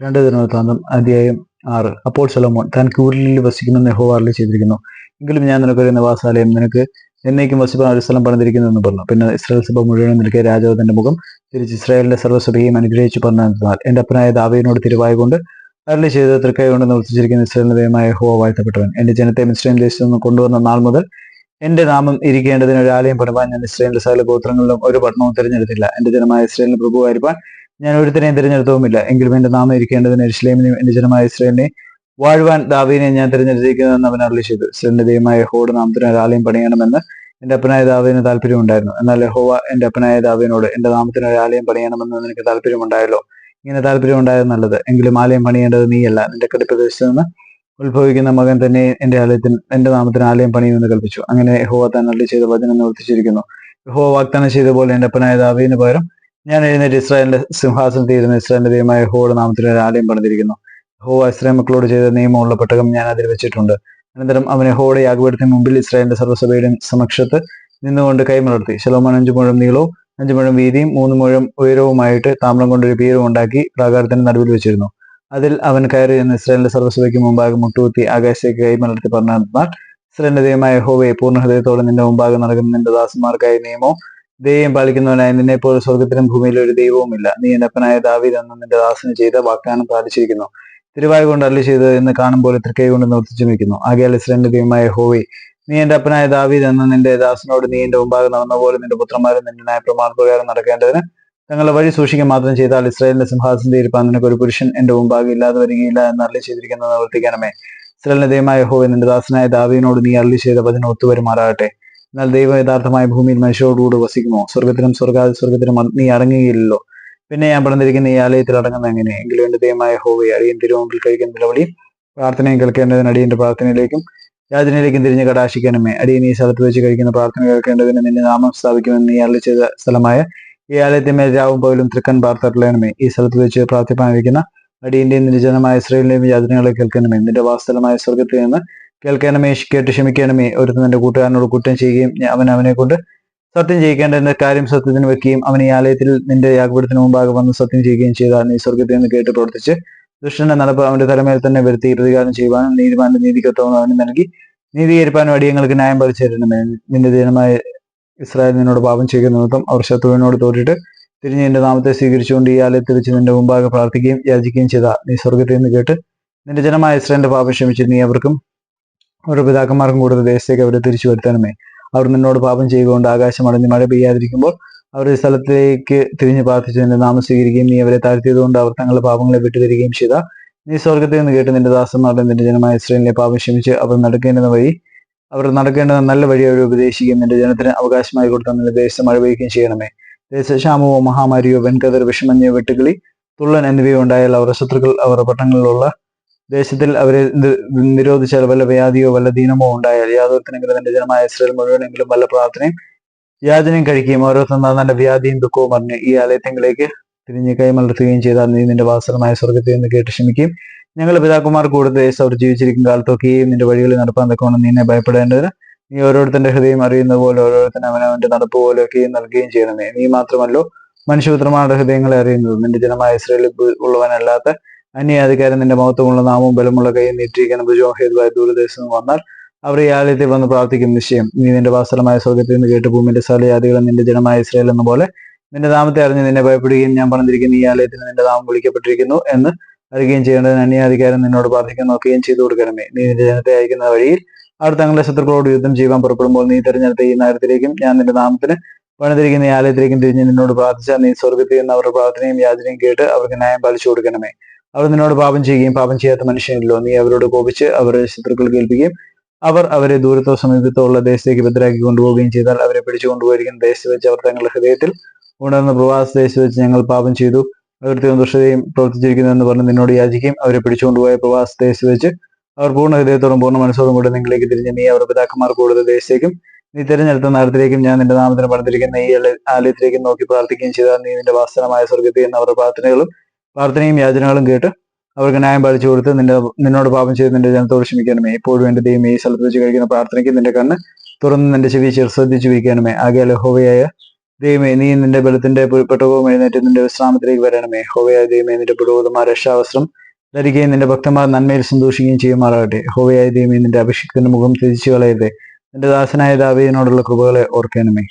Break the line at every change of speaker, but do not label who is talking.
രണ്ട് ദിനവൃത്താന്തം അധ്യായം ആറ്. അപ്പോൾ സലോമോൻ താൻ കൂരിലിൽ വസിക്കുന്ന നെഹോവാറിൽ ചെയ്തിരിക്കുന്നു. എങ്കിലും ഞാൻ നിനക്കൊരു നിവാസാലയം നിനക്ക് എന്നേക്കും വസിപ്പാൻ ഒരു സ്ഥലം പണിതിരിക്കുന്നു എന്ന് പറഞ്ഞു. പിന്നെ ഇസ്രായേൽ സഭ മുഴുവൻ നിൽക്കെ രാജാവ് തന്റെ മുഖം തിരിച്ച് ഇസ്രായേലിന്റെ സർവസഭയും അനുഗ്രഹിച്ചു പറഞ്ഞാൽ എന്റെ അപ്പനായ ദാവീനോട് തിരുവായ കൊണ്ട് അരളി ചെയ്ത തൃക്കൈ കൊണ്ട് നിവർത്തിച്ചിരിക്കുന്ന ഇസ്രായേലിന്റെ ദൈവമായ ഹോ വാഴ്ത്തപ്പെട്ടവൻ. എന്റെ ജനത്തെ മിസ്രൈം ദേശത്തു നിന്ന് കൊണ്ടുവന്ന നാൾ മുതൽ എന്റെ നാമം ഇരിക്കേണ്ടതിന് ഒരു ആലയം ഞാൻ ഇസ്രായേലിന്റെ സകല ഗോത്രങ്ങളിലും ഒരു പട്ടണവും തിരഞ്ഞെടുത്തില്ല. എന്റെ ജനമായ ഇസ്രായേലിന് പ്രഭുവായിരിക്കാൻ ഞാൻ ഒരുത്തനെയും തിരഞ്ഞെടുത്തവുമില്ല എങ്കിലും എന്റെ നാമം ഇരിക്കേണ്ടതിന് ഇസ്ലേമിനെയും എന്റെ ജനമായ ഇസ്രേലിനെ വാഴുവാൻ ദാവീനെ ഞാൻ തിരഞ്ഞെടുത്തിരിക്കുന്നതെന്ന് അവൻ അരളി ചെയ്തു. ഇസ്രേലിന്റെ ദൈവമായ യഹോയുടെ നാമത്തിന് ഒരു ആലയം പണിയണമെന്ന് എന്റെ അപ്പനായ ദാവീന് താല്പര്യമുണ്ടായിരുന്നു എന്നാൽ യഹോവ എന്റെ അപ്പനായ ദാവീനോട് എന്റെ നാമത്തിന് ഒരു ആലയം പണിയണമെന്ന് നിനക്ക് താല്പര്യമുണ്ടായല്ലോ ഇങ്ങനെ താല്പര്യമുണ്ടായത് നല്ലത്. എങ്കിലും ആലയം പണിയേണ്ടത് നീയല്ല. നിന്റെ കടിപ്രദേശത്ത് നിന്ന് ഉത്ഭവിക്കുന്ന മകൻ തന്നെ എന്റെ ആലയത്തിന് എന്റെ നാമത്തിന് ആലയം പണിയുമെന്ന് കൽപ്പിച്ചു. അങ്ങനെ യഹോവ തന്നെ ചെയ്ത വചനം നിവർത്തിച്ചിരിക്കുന്നു. യഹോവ വാഗ്ദാനം ചെയ്ത പോലെ എന്റെ അപ്പനായ ദാവീന് പകരം ഞാൻ എഴുന്നേറ്റ് ഇസ്രായേലിന്റെ സിംഹാസനത്തിൽ ഇരുന്ന് ഇസ്രായേലിന്റെ ദൈവമായ ഹോയുടെ നാമത്തിന് ഒരു ആലയം പണിതിരിക്കുന്നു. ഹോ ഇസ്രായേൽ മക്കളോട് ചെയ്ത നിയമമുള്ള പെട്ടകം ഞാൻ അതിൽ വെച്ചിട്ടുണ്ട്. അനന്തരം അവനെ ഹോയുടെ യാഗപീഠത്തിന് മുമ്പിൽ ഇസ്രായേലിന്റെ സർവസഭയുടെ സമക്ഷത്ത് നിന്നുകൊണ്ട് കൈമലർത്തി ശലോമോൻ അഞ്ചു മുഴം നീളവും അഞ്ചു മുഴം വീതിയും മൂന്ന് മുഴം ഉയരവുമായിട്ട് താമ്രം കൊണ്ടൊരു പീരം ഉണ്ടാക്കി പ്രാകാരത്തിന്റെ നടുവിൽ വെച്ചിരുന്നു. അതിൽ അവൻ കയറി എന്ന് ഇസ്രായേലിന്റെ സർവസഭയ്ക്ക് മുമ്പാകെ മുട്ടുകുത്തി ആകാശത്തേക്ക് കൈമലർത്തി പറഞ്ഞാൽ ഇസ്രായേലിന്റെ ദൈവമായ ഹോവയെ പൂർണ ഹൃദയത്തോടെ നിന്റെ മുമ്പാകെ നടക്കുന്ന നിന്റെ ദാസന്മാർക്കായി നിയമവും ദൈവം പാലിക്കുന്നവനായ നിന്നെ പോലെ സ്വർഗത്തിലും ഭൂമിയിലും ഒരു ദൈവവുമില്ല. നീ എന്റെ അപ്പനായ ദാവീദ് എന്ന നിന്റെ ദാസന് ചെയ്ത വാഗ്ദാനം പാലിച്ചിരിക്കുന്നു. തിരുവായ കൊണ്ട് അരളി ചെയ്ത് എന്ന് കാണുമ്പോൾ തൃക്കൈ കൊണ്ട് നിർത്തിച്ചു വയ്ക്കുന്നു ആകയാൽ ഇസ്രായേലിന്റെ ദൈവമായ ഹോവി നീ എന്റെ അപ്പനായ ദാവീദ് എന്ന നിന്റെ ദാസനോട് നീ എന്റെ മുമ്പാകെ നടന്ന പോലെ നിന്റെ പുത്രന്മാരും നിന്റെ ന്യായ പ്രമാണപ്രകാരം നടക്കേണ്ടതിന് തങ്ങളുടെ വഴി സൂക്ഷിക്കുക മാത്രം ചെയ്താൽ ഇസ്രായേലിന്റെ സിംഹാസനത്തിൽ ഇരിപ്പാൻ നിനക്ക് ഒരു പുരുഷൻ എന്റെ മുമ്പാകെ ഇല്ലാതെ വരികയില്ല എന്ന് അരളി ചെയ്തിരിക്കുന്നത് നിവർത്തിക്കണമേ ഇസ്രായേലിന്റെ ദൈവമായ ഹോവി നിന്റെ ദാസനായ ദാവീദിനോട് നീ അരളി ചെയ്ത വചനം ഒത്തുവരുമാറാകട്ടെ. എന്നാൽ ദൈവം യഥാർത്ഥമായ ഭൂമിയിൽ മനുഷ്യരോടുകൂടി വസിക്കുമോ? സ്വർഗത്തിലും സ്വർഗാതി സ്വർഗത്തിലും അ- നീ അടങ്ങുകയില്ലല്ലോ. പിന്നെ ഞാൻ പറഞ്ഞിരിക്കുന്ന ഈ ആലയത്തിൽ അടങ്ങുന്ന എങ്ങനെ? എങ്കിലും എന്റെ ദൈവമായ ഹോവി അടിയൻ തിരുവമ്പിൽ കഴിക്കുന്ന നിലവിളി പ്രാർത്ഥനയും കേൾക്കേണ്ടതിന് അടിയന്റെ പ്രാർത്ഥനയിലേക്കും യാചനയിലേക്കും തിരിഞ്ഞ് കടാശിക്കണമേ. അടിയൻ ഈ സ്ഥലത്ത് വെച്ച് കഴിക്കുന്ന പ്രാർത്ഥന കേൾക്കേണ്ടതിന് നിന്റെ നാമം സ്ഥാപിക്കുമെന്ന് നീ ചെയ്ത സ്ഥലമായ ഈ ആലയത്തിന്മേൽ രാവും പകലും തൃക്കൻ പാർത്തട്ടലേണമേ ഈ സ്ഥലത്ത് വെച്ച് പ്രാർത്ഥിപ്പാനിരിക്കുന്ന അടിയന്റെയും നിന്റെ ജനമായ ഇസ്രയേലിന്റെയും യാതനകളെ കേൾക്കണമേ. നിന്റെ വാസ്തലമായ സ്വർഗത്തിൽ നിന്ന് കേൾക്കണമേ കേട്ട് ക്ഷമിക്കണമേ ഒരുത്തൻ തന്റെ കൂട്ടുകാരനോട് കുറ്റം ചെയ്യുകയും അവൻ അവനെ കൊണ്ട് സത്യം ചെയ്യിക്കേണ്ട കാര്യം സത്യത്തിന് വെക്കുകയും അവൻ ഈ ആലയത്തിൽ നിന്റെ യാഗപീഠത്തിന് മുമ്പാകെ വന്ന് സത്യം ചെയ്യുകയും ചെയ്താൽ നീ സ്വർഗത്തിൽ നിന്ന് കേട്ട് പ്രവർത്തിച്ച് ദുഷ്ടന്റെ നടപ്പ് അവന്റെ തലമേൽ തന്നെ വരുത്തി പ്രതികാരം ചെയ്യുവാനും നീതിമാന്റെ നീതിക്കത്വം അവന് നൽകി നീതീകരിപ്പാനും അടിയങ്ങൾക്ക് ന്യായം പറിച്ചു തരണമേ നിന്റെ ദീനമായ ഇസ്രായേൽ നിന്നോട് പാപം ചെയ്യുന്ന നിമിത്തം അവർ ശത്രുവിനോട് തോറ്റിട്ട് തിരിഞ്ഞ് നിന്റെ നാമത്തെ സ്വീകരിച്ചുകൊണ്ട് ഈ ആലയത്തിൽ വെച്ച് നിന്റെ മുമ്പാകെ പ്രാർത്ഥിക്കുകയും യാചിക്കുകയും ചെയ്താൽ നീ സ്വർഗത്തിൽ നിന്ന് കേട്ട് നിന്റെ ജനമായ ഇസ്രായേലിന്റെ പാപം ക്ഷമിച്ച് നീ അവർക്കും അവരുടെ പിതാക്കന്മാർക്കും കൂടുതൽ ദേശത്തേക്ക് അവരെ തിരിച്ചു വരുത്തണമേ. അവർ നിന്നോട് പാപം ചെയ്തുകൊണ്ട് ആകാശം അടഞ്ഞ് മഴ പെയ്യാതിരിക്കുമ്പോൾ അവർ സ്ഥലത്തേക്ക് തിരിഞ്ഞു പ്രാർത്ഥിച്ചു നിന്റെ നാമം സ്വീകരിക്കുകയും നീ അവരെ താഴ്ത്തിയതുകൊണ്ട് അവർ തങ്ങളുടെ പാപങ്ങളെ വിട്ടുതരികയും ചെയ്ത. നീ സ്വർഗത്തിൽ നിന്ന് കേട്ട് നിന്റെ ദാസന്മാരുടെ നിന്റെ ജനമായ ഇസ്രയേലിനെ പാപം ക്ഷമിച്ച് അവർ നടക്കേണ്ടുന്ന വഴി അവർ നടക്കേണ്ടുന്ന നല്ല വഴി അവർ ഉപദേശിക്കുകയും നിന്റെ ജനത്തിന് അവകാശമായി കൊടുത്ത നിന്റെ ദേശം മഴ പെയ്യുകയും ചെയ്യണമേ. ദേശക്ഷാമമോ മഹാമാരിയോ വെൺകതിർ വിഷമഞ്ഞോ വെട്ടുകിളി തുള്ളൻ എന്നിവയോ ഉണ്ടായാൽ അവരുടെ ശത്രുക്കൾ അവരുടെ പട്ടണങ്ങളിലുള്ള ദേശത്തിൽ അവരെ നിരോധിച്ചാൽ വല്ല വ്യാധിയോ വല്ല ദീനമോ ഉണ്ടായാൽ യാതൊരുത്തിനെങ്കിലും തന്റെ ജനമായ ഇസ്രയേൽ മുഴുവനെങ്കിലും വല്ല പ്രാർത്ഥനയും യാചനയും കഴിക്കുകയും ഓരോരുത്തർ നല്ല വ്യാധിയും ദുഃഖവും പറഞ്ഞ് ഈ ആലയത്തിങ്കിലേക്ക് തിരിഞ്ഞ് കൈമലർത്തുകയും ചെയ്താൽ നീ നിന്റെ വാസനമായ സ്വർഗത്തിൽ നിന്ന് കേട്ട് ക്ഷമിക്കുകയും ഞങ്ങളുടെ പിതാക്കുമാർ കൂടുതൽ ദേശം അവർ ജീവിച്ചിരിക്കും കാലത്തൊക്കെയും നിന്റെ വഴികളിൽ നടപ്പാൻ തക്കവണ്ണം നിന്നെ ഭയപ്പെടേണ്ടതിന് നീ ഓരോരുത്തന്റെ ഹൃദയം അറിയുന്ന പോലെ ഓരോരുത്തരും അവനവന്റെ നടപ്പ് പോലെയൊക്കെയും നൽകുകയും ചെയ്യണമേ. നീ മാത്രമല്ലോ മനുഷ്യപുത്രമാരുടെ ഹൃദയങ്ങളെ അറിയുന്നത്. നിന്റെ ജനമായ ഇസ്രയേലിൽ ഉള്ളവനല്ലാത്ത അന്യാധികാരം നിന്റെ മഹത്വമുള്ള നാമവും ബലമുള്ള കൈയും നീറ്റിരിക്കുന്ന ഭുജോഹേതുവായ ഹേതുവായ ദൂരദേശത്ത് വന്നാൽ അവർ ഈ ആലയത്തിൽ വന്ന് പ്രാർത്ഥിക്കും നിശ്ചയം. നീ നിന്റെ വാസലമായ സ്വർഗത്തിൽ നിന്ന് കേട്ട് ഭൂമിന്റെ സ്ഥലയാദികളും നിന്റെ ജനമായ ഇസ്രയേൽ എന്ന പോലെ നിന്റെ നാമത്തെ അറിഞ്ഞ് നിന്നെ ഭയപ്പെടുകയും ഞാൻ പറഞ്ഞിരിക്കുന്ന ഈ ആലയത്തിൽ നിന്റെ നാമം വിളിക്കപ്പെട്ടിരിക്കുന്നു എന്ന് അറിയുകയും ചെയ്യേണ്ടതിന് അന്യാധികാരം നിന്നോട് പ്രാർത്ഥിക്കാൻ നോക്കുകയും ചെയ്തു കൊടുക്കണമേ. നീ നിന്റെ ജനത്തെ അയക്കുന്ന വഴിയിൽ അവർ തങ്ങളുടെ ശത്രുക്കളോട് യുദ്ധം ചെയ്യുവാൻ പുറപ്പെടുമ്പോൾ നീ തെരഞ്ഞെടുത്ത ഈ നഗരത്തിലേക്കും ഞാൻ നിന്റെ നാമത്തിന് പണിതിരിക്കുന്ന ഈ ആലയത്തിലേക്കും തിരിഞ്ഞ് നിന്നോട് പ്രാർത്ഥിച്ചാൽ നീ സ്വർഗത്തിൽ നിന്ന് അവരുടെ പ്രാർത്ഥനയും യാചനയും കേട്ട് അവർക്ക് ന്യായം പാലിച്ചു കൊടുക്കണമേ. അവർ നിന്നോട് പാപം ചെയ്യുകയും പാപം ചെയ്യാത്ത മനുഷ്യനില്ലോ നീ അവരോട് കോപിച്ച് അവരെ ശത്രുക്കൾ കേൾപ്പിക്കുകയും അവർ അവരെ ദൂരത്തോ സമീപത്തോ ഉള്ള ദേശത്തേക്ക് ഭദ്രാക്കി കൊണ്ടുപോവുകയും ചെയ്താൽ അവരെ പിടിച്ചു കൊണ്ടുപോയിരിക്കുന്ന ദേശത്ത് വെച്ച് അവർ തങ്ങളുടെ ഹൃദയത്തിൽ ഉണർന്ന പ്രവാസ ദേശത്ത് വെച്ച് ഞങ്ങൾ പാപം ചെയ്തു. പ്രവൃത്തിയും ദുഷ്ടതയും പ്രവർത്തിച്ചിരിക്കുന്നു എന്ന് പറഞ്ഞ് നിന്നോട് യാചിക്കുകയും അവരെ പിടിച്ചുകൊണ്ടുപോയ പ്രവാസ ദേശത്ത് വെച്ച് അവർ പൂർണ ഹൃദയത്തോടും പൂർണ മനസ്സോടും കൂടെ നിങ്ങളിലേക്ക് തിരിഞ്ഞ് നീ അവർ പിതാക്കന്മാർ കൂടുതൽ ദേശത്തേക്കും നീ തിരഞ്ഞെടുത്ത നഗരത്തിലേക്കും ഞാൻ നിന്റെ നാമത്തിന് പണിതിരിക്കുന്ന ഈ ആല- ആലയത്തിലേക്കും നോക്കി പ്രാർത്ഥിക്കുകയും ചെയ്താൽ നീ നിന്റെ വാസനമായ സ്വർഗത്തിൽ നിന്ന് അവരുടെ പ്രാർത്ഥനകളും പ്രാർത്ഥനയും യാചനകളും കേട്ട് അവർക്ക് ന്യായം പാലിച്ചു കൊടുത്ത് നിന്റെ നിന്നോട് പാപം ചെയ്ത് നിന്റെ ജനത്തോട് ക്ഷമിക്കണമേ. ഇപ്പോഴും എന്റെ ദൈവം ഈ സ്ഥലത്ത് വെച്ച് കഴിക്കുന്ന പ്രാർത്ഥനയ്ക്ക് നിന്റെ കണ്ണ് തുറന്ന് നിന്റെ ചെവി ശ്രദ്ധിച്ചു വയ്ക്കണമേ ആകെ ലഹോവയായ ദൈവമേ നീ നിന്റെ ബലത്തിന്റെ പെട്ടകവും എഴുന്നേറ്റ് നിന്റെ വിശ്രാമത്തിലേക്ക് വരണമേ. ഹോവയായ ദൈവമേ നിന്റെ പുരോഗതിമാർ രക്ഷാവസ്ത്രം ധരിക്കുകയും നിന്റെ ഭക്തന്മാർ നന്മയിൽ സന്തോഷിക്കുകയും ചെയ്യുമാറാകട്ടെ. ഹോവയായ ദൈവമേ നിന്റെ അഭിഷിക്തന്റെ മുഖം തിരിച്ചു കളയരുതേ. നിന്റെ ദാസനായ ദാവീദിനോടുള്ള കൃപകളെ ഓർക്കണമേ.